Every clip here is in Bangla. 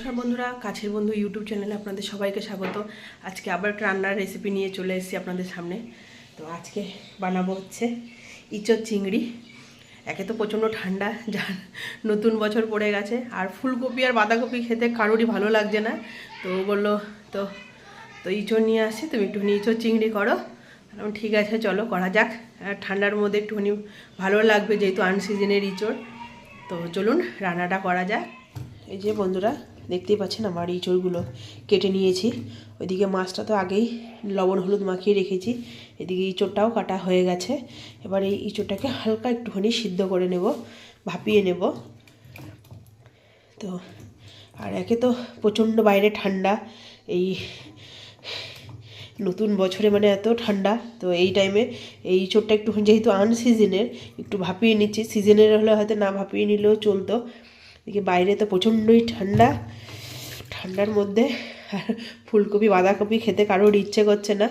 নমস্কার বন্ধুরা, কাছের বন্ধু ইউটিউব চ্যানেলে আপনাদের সবাইকে স্বাগত। আজকে আবার একটা রান্নার রেসিপি নিয়ে চলে এসেছি আপনাদের সামনে। তো আজকে বানাবো হচ্ছে ইঁচড় চিংড়ি। একে তো প্রচণ্ড ঠান্ডা, যার নতুন বছর পড়ে গেছে। আর ফুলকপি আর বাঁধাকপি খেতে কারোরই ভালো লাগছে না। তো বলল, তো তো ইঁচড় নিয়ে আসি তুমি একটুখানি ইঁচড় চিংড়ি করো। ঠিক আছে, চলো, করা যাক। ঠান্ডার মধ্যে একটুখানি ভালো লাগবে যেহেতু আনসিজনের ইঁচড়। তো চলুন, রান্নাটা করা যাক। এই যে বন্ধুরা দেখতেই পাচ্ছেন আমার ইঁচড়গুলো কেটে নিয়েছি। ওইদিকে মাছটা তো আগেই লবণ হলুদ মাখিয়ে রেখেছি। এদিকে ইঁচড়টাও কাটা হয়ে গেছে। এবার এই ইঁচড়টাকে হালকা একটুখানি সিদ্ধ করে নেব, ভাপিয়ে নেব। তো, আর একে তো প্রচণ্ড বাইরে ঠান্ডা। এই নতুন বছরে মানে এত ঠান্ডা। তো এই টাইমে এই চোটটা একটু যেহেতু আনসিজনের একটু ভাপিয়ে নিচ্ছি। সিজনের হলে হয়তো না ভাপিয়ে নিলেও চলতো। এদিকে বাইরে তো প্রচণ্ডই ঠান্ডা। ঠান্ডার মধ্যে আর ফুলকপি, বাঁধাকপি খেতে কারোর ইচ্ছে করছে না,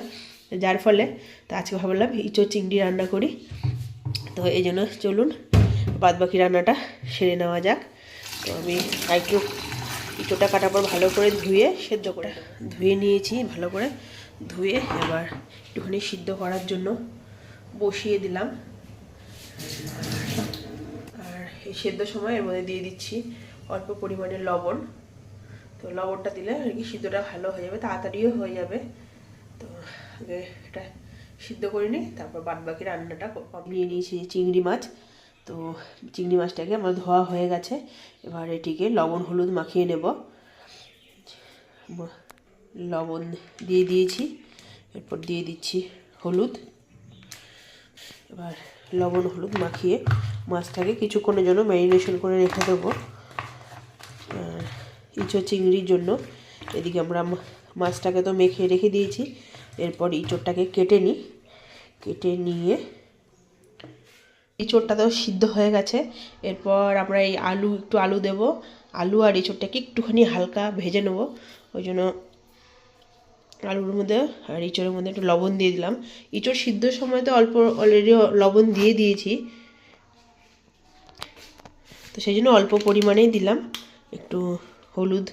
যার ফলে তো আজকে ভাবলাম ইঁচো চিংড়ি রান্না করি। তো এই জন্য চলুন বাদ বাকি রান্নাটা সেরে নেওয়া যাক। তো আমি একটু ইঁচোটা কাটার পর ভালো করে ধুয়ে, সেদ্ধ করে। ধুয়ে নিয়েছি ভালো করে। ধুয়ে এবার একটুখানি সিদ্ধ করার জন্য বসিয়ে দিলাম। সেদ্ধ সময় এর মধ্যে দিয়ে দিচ্ছি অল্প পরিমাণে লবণ। তো লবণটা দিলে আর কি সিদ্ধটা ভালো হয়ে যাবে, তাড়াতাড়িও হয়ে যাবে। তো আগে এটা সিদ্ধ করে নিই, তারপর বাদ বাকি রান্নাটা নিয়ে নিয়েছি চিংড়ি মাছ। তো চিংড়ি মাছটাকে আমার ধোয়া হয়ে গেছে, এবার এটিকে লবণ হলুদ মাখিয়ে নেব। লবণ দিয়ে দিয়েছি, এরপর দিয়ে দিচ্ছি হলুদ। এবার লবণ, হলুদ মাখিয়ে মাছটাকে কিছুক্ষণের জন্য ম্যারিনেশন করে রেখে দেবো। ইঁচড় চিংড়ির জন্য। এদিকে আমরা মাছটাকে তো মেখে রেখে দিয়েছি। এরপর ইঁচড়টাকে কেটে নিই। কেটে নিয়ে ইঁচড়টা তো সিদ্ধ হয়ে গেছে। এরপর আমরা এই আলু, একটু আলু দেব। আলু আর ইঁচড়টাকে একটুখানি হালকা ভেজে নেব। ওই জন্য আলুর মধ্যে আর ইঁচড়ের মধ্যে একটু লবণ দিয়ে দিলাম। ইঁচড় সিদ্ধর সময় তো অল্প অলরেডি লবণ দিয়ে দিয়েছি। তো সেই জন্য অল্প পরিমাণেই দিলাম। একটু হলুদ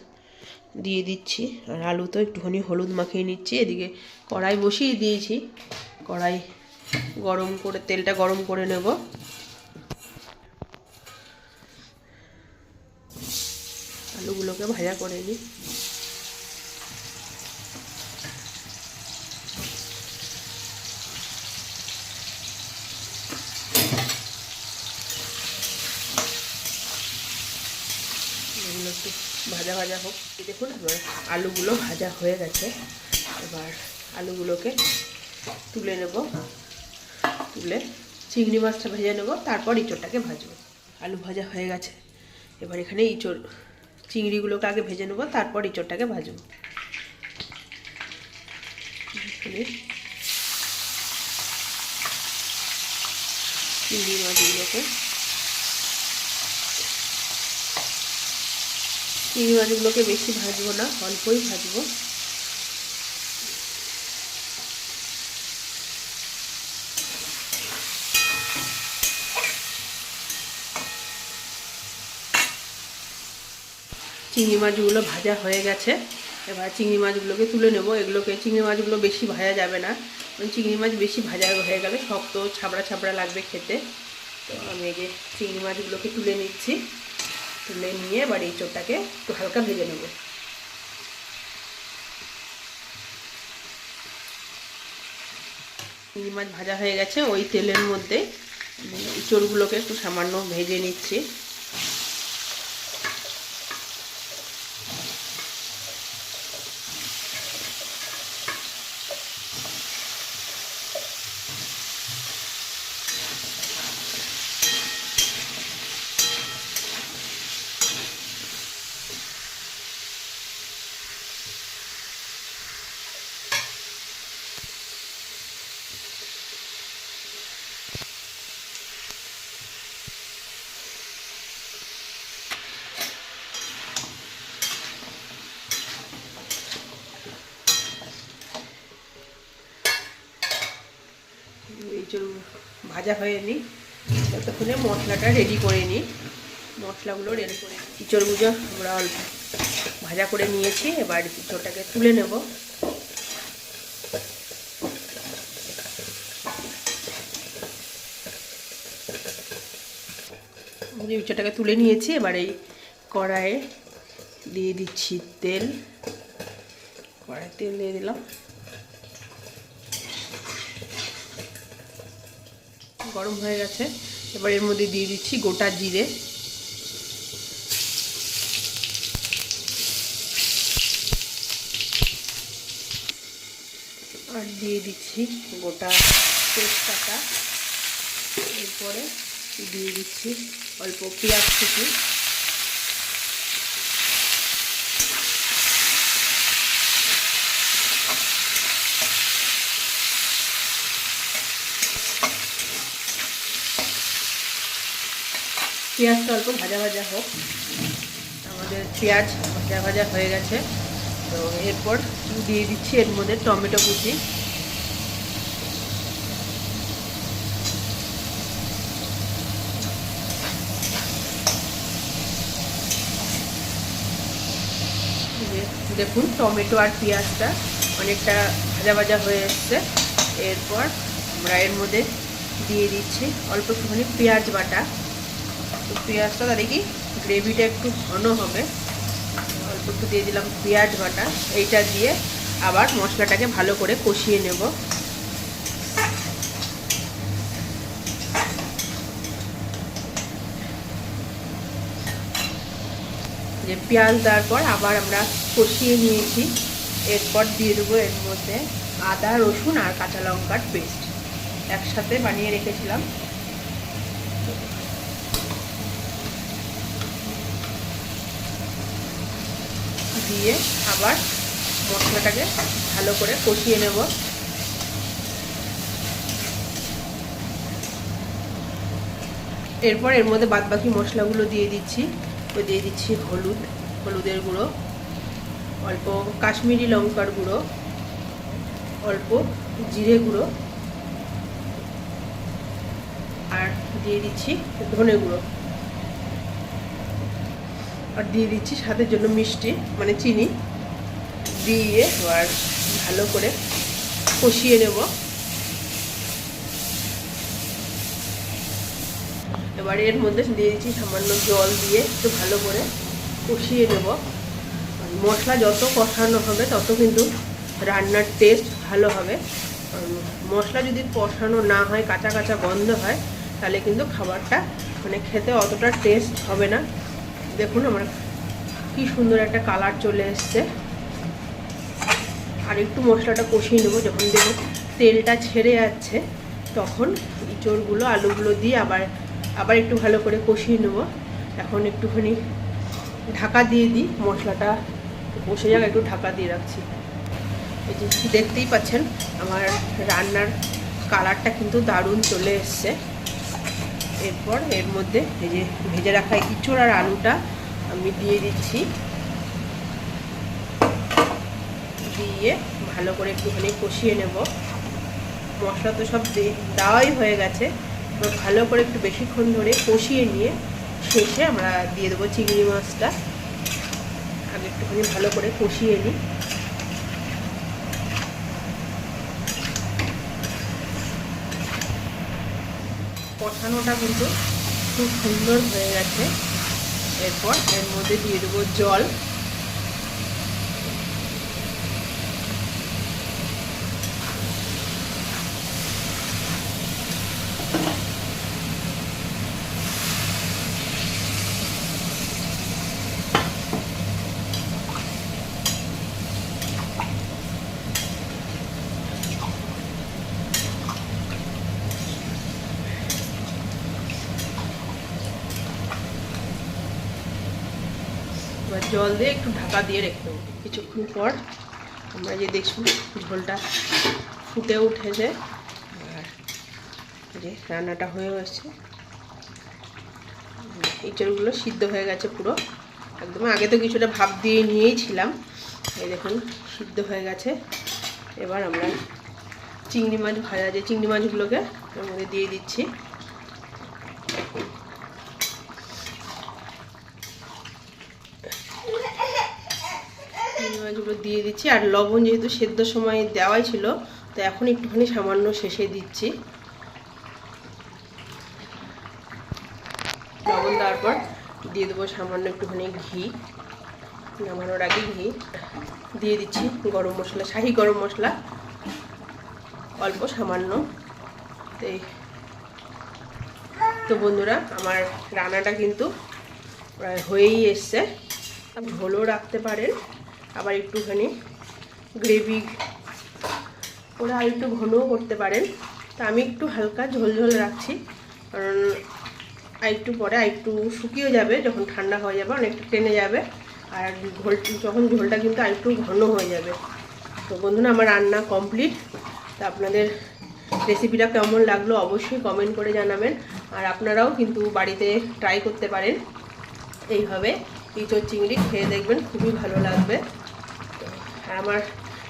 দিয়ে দিচ্ছি। আর আলু তো একটুখানি হলুদ মাখিয়ে নিচ্ছি। এদিকে কড়াই বসিয়ে দিয়েছি। কড়াই গরম করে, তেলটা গরম করে নেব। আলুগুলোকে ভাজা করে নিই এগুলো একটু ভাজা ভাজা হোক। দেখুন, এবার আলুগুলো ভাজা হয়ে গেছে। এবার আলুগুলোকে তুলে নেব। তুলে চিংড়ি মাছটা ভেজে নেব, তারপর ইঁচড়টাকে ভাজবো। আলু ভাজা হয়ে গেছে। এবার এখানে ইঁচড়, চিংড়িগুলোকে আগে ভেজে নেব, তারপর ইঁচড়টাকে ভাজবো। চিংড়ি মাছগুলোকে চিংড়ি মাছগুলোকে বেশি ভাজবো না, অল্পই ভাজবো। চিংড়ি মাছগুলো ভাজা হয়ে গেছে। এবার চিংড়ি মাছগুলোকে তুলে নেব। এগুলোকে চিংড়ি মাছগুলো বেশি ভাজা যাবে না। চিংড়ি মাছ বেশি ভাজা হয়ে গেলে শক্ত, ছাবড়া ছাবড়া লাগবে খেতে। তো আমি এই যে চিংড়ি মাছগুলোকে তুলে নিচ্ছি। তুলে নিয়ে এবার এই চোরটাকে একটু হালকা ভেজে নেব। চিংড়ি মাছ ভাজা হয়ে গেছে, ওই তেলের মধ্যে চোরগুলোকে একটু সামান্য ভেজে নিচ্ছি। যে ভাজা হয়ে নিই। ততক্ষণে মশলাটা রেডি করে নিই। মশলাগুলো রেডি করে ইঁচড়গুলো আমরা অল্প ভাজা করে নিয়েছি, এবার ইঁচড়টাকে তুলে নেব। ইঁচড়টাকে তুলে নিয়েছি, এবার এই কড়াইয়ে দিয়ে দিচ্ছি তেল। কড়াই তেল দিয়ে দিলাম। গরম হয়ে গেছে। এবার এর মধ্যে দিয়ে দিচ্ছি গোটা জিরে। আর দিয়ে দিচ্ছি গোটা তেজপাতা। এরপরে দিয়ে দিচ্ছি অল্প পেঁয়াজ কুচি। পেঁয়াজটা অল্প ভাজা ভাজা হোক। আমাদের পেঁয়াজ ভাজা ভাজা হয়ে গেছে। তো এরপর দিয়ে দিচ্ছি এর মধ্যে টমেটো কুচি। দেখুন, টমেটো আর পেঁয়াজটা অনেকটা ভাজা ভাজা হয়ে এসছে। এরপর আমরা এর মধ্যে দিয়ে দিচ্ছি অল্প একটুখানি পেঁয়াজ বাটা। পেঁয়াজটা তাহলে কি গ্রেভিটা একটু ঘন হবে। অল্প একটু দিয়ে দিলাম পেঁয়াজ বাটা। এইটা দিয়ে আবার মশলাটাকে ভালো করে কষিয়ে নেব। যে পেঁয়াজ দেওয়ার পর আবার আমরা কষিয়ে নিয়েছি। এরপর দিয়ে দেবো এর মধ্যে আদা, রসুন আর কাঁচা লঙ্কার পেস্ট। একসাথে বানিয়ে রেখেছিলাম। দিয়ে আবার মশলাটাকে ভালো করে কষিয়ে নেব। এরপর এর মধ্যে বাদবাকি মশলাগুলো দিয়ে দিচ্ছি। তো দিয়ে দিচ্ছি হলুদ, হলুদের গুঁড়ো, অল্প কাশ্মীরি লঙ্কার গুঁড়ো, অল্প জিরে গুঁড়ো, আর দিয়ে দিচ্ছি ধনে গুঁড়ো। আর দিয়ে দিচ্ছি স্বাদের জন্য মিষ্টি মানে চিনি। দিয়ে এবার ভালো করে কষিয়ে নেব। এবার এর মধ্যে দিয়ে দিচ্ছি সামান্য জল দিয়ে একটু ভালো করে কষিয়ে নেব। মশলা যত কষানো হবে, তত কিন্তু রান্নার টেস্ট ভালো হবে। মশলা যদি কষানো না হয়, কাঁচা কাঁচা গন্ধ হয়, তাহলে কিন্তু খাবারটা মানে খেতে অতটা টেস্ট হবে না। দেখুন আমার কি সুন্দর একটা কালার চলে এসছে। আর একটু মশলাটা কষিয়ে নেব, যখন দেখো তেলটা ছেড়ে যাচ্ছে, তখন ইঁচড়গুলো, আলুগুলো দিয়ে আবার আবার একটু ভালো করে কষিয়ে নেব। এখন একটুখানি ঢাকা দিয়ে দিই, মশলাটা বসে যাক, একটু ঢাকা দিয়ে রাখছি। এই যে দেখতেই পাচ্ছেন, আমার রান্নার কালারটা কিন্তু দারুণ চলে এসছে। এরপর এর মধ্যে এই যে ভেজে রাখা ইঁচড় আর আলুটা আমি দিয়ে দিচ্ছি। দিয়ে ভালো করে একটুখানি কষিয়ে নেব। মশলা তো সব দেওয়াই হয়ে গেছে। এবার ভালো করে একটু বেশিক্ষণ ধরে কষিয়ে নিয়ে শেষে আমরা দিয়ে দেবো চিংড়ি মাছটা। আগে একটুখানি ভালো করে কষিয়ে নিই। কষানোটা কিন্তু খুব সুন্দর হয়ে গেছে। এরপর এর মধ্যে দিয়ে দেবো জল। এবার জল দিয়ে একটু ঢাকা দিয়ে রেখে দেবো। কিছুক্ষণ পর আমরা যে দেখছি ঝোলটা ফুটে উঠেছে, আর যে রান্নাটা হয়ে গেছে। ইঁচড়গুলো সিদ্ধ হয়ে গেছে পুরো। একদম আগে তো কিছুটা ভাপ দিয়ে নিয়েই ছিলাম। এই দেখুন, সিদ্ধ হয়ে গেছে। এবার আমরা চিংড়ি মাছ ভাজা, যে চিংড়ি মাছগুলোকে ওর মধ্যে দিয়ে দিচ্ছি। মাছগুলো দিয়ে দিচ্ছি। আর লবণ যেহেতু সেদ্ধ সময় দেওয়াই ছিল, তো এখন একটুখানি সামান্য শেষে দিচ্ছি। লবণ দেওয়ার পর দিয়ে দেবো সামান্য একটুখানি ঘি। নামানোর আগে ঘি। দিয়ে দিচ্ছি গরম মশলা, শাহি গরম মশলা। অল্প সামান্য। তো বন্ধুরা, আমার রান্নাটা কিন্তু প্রায় হয়েই এসছে। ঝোলও রাখতে পারেন। আবার একটুখানি গ্রেভি। ওরা আর একটু ঘনও করতে পারেন। তা আমি একটু হালকা ঝোল ঝোল রাখছি, কারণ আর একটু পরে আর একটু শুকিয়ে যাবে, যখন ঠান্ডা হয়ে যাবে অনেকটা টেনে যাবে। আর ঝোল, যখন ঝোলটা কিন্তু আর একটু ঘন হয়ে যাবে। তো বন্ধুরা, আমার রান্না কমপ্লিট। তা আপনাদের রেসিপিটা কেমন লাগল অবশ্যই কমেন্ট করে জানাবেন। আর আপনারাও কিন্তু বাড়িতে ট্রাই করতে পারেন। এইভাবে ইঁচড় চিংড়ি খেয়ে দেখবেন খুবই ভালো লাগবে। আমার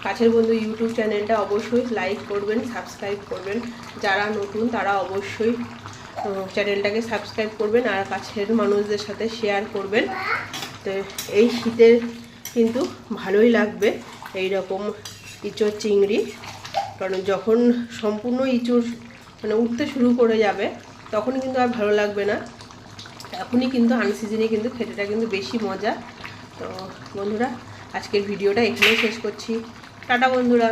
কাছের বন্ধু ইউটিউব চ্যানেলটা অবশ্যই লাইক করবেন সাবস্ক্রাইব করবেন। যারা নতুন, তারা অবশ্যই চ্যানেলটাকে সাবস্ক্রাইব করবেন আর কাছের মানুষদের সাথে শেয়ার করবেন। তো এই শীতের কিন্তু ভালোই লাগবে এই রকম ইঁচড় চিংড়ি। কারণ যখন সম্পূর্ণ ইঁচড় মানে উঠতে শুরু করে যাবে, তখন কিন্তু আর ভালো লাগবে না। এখনই কিন্তু আনসিজনে কিন্তু খেতেটা কিন্তু বেশি মজা। তো বন্ধুরা আজকের ভিডিওটা এখানেই শেষ করছি। টাটা বন্ধুরা।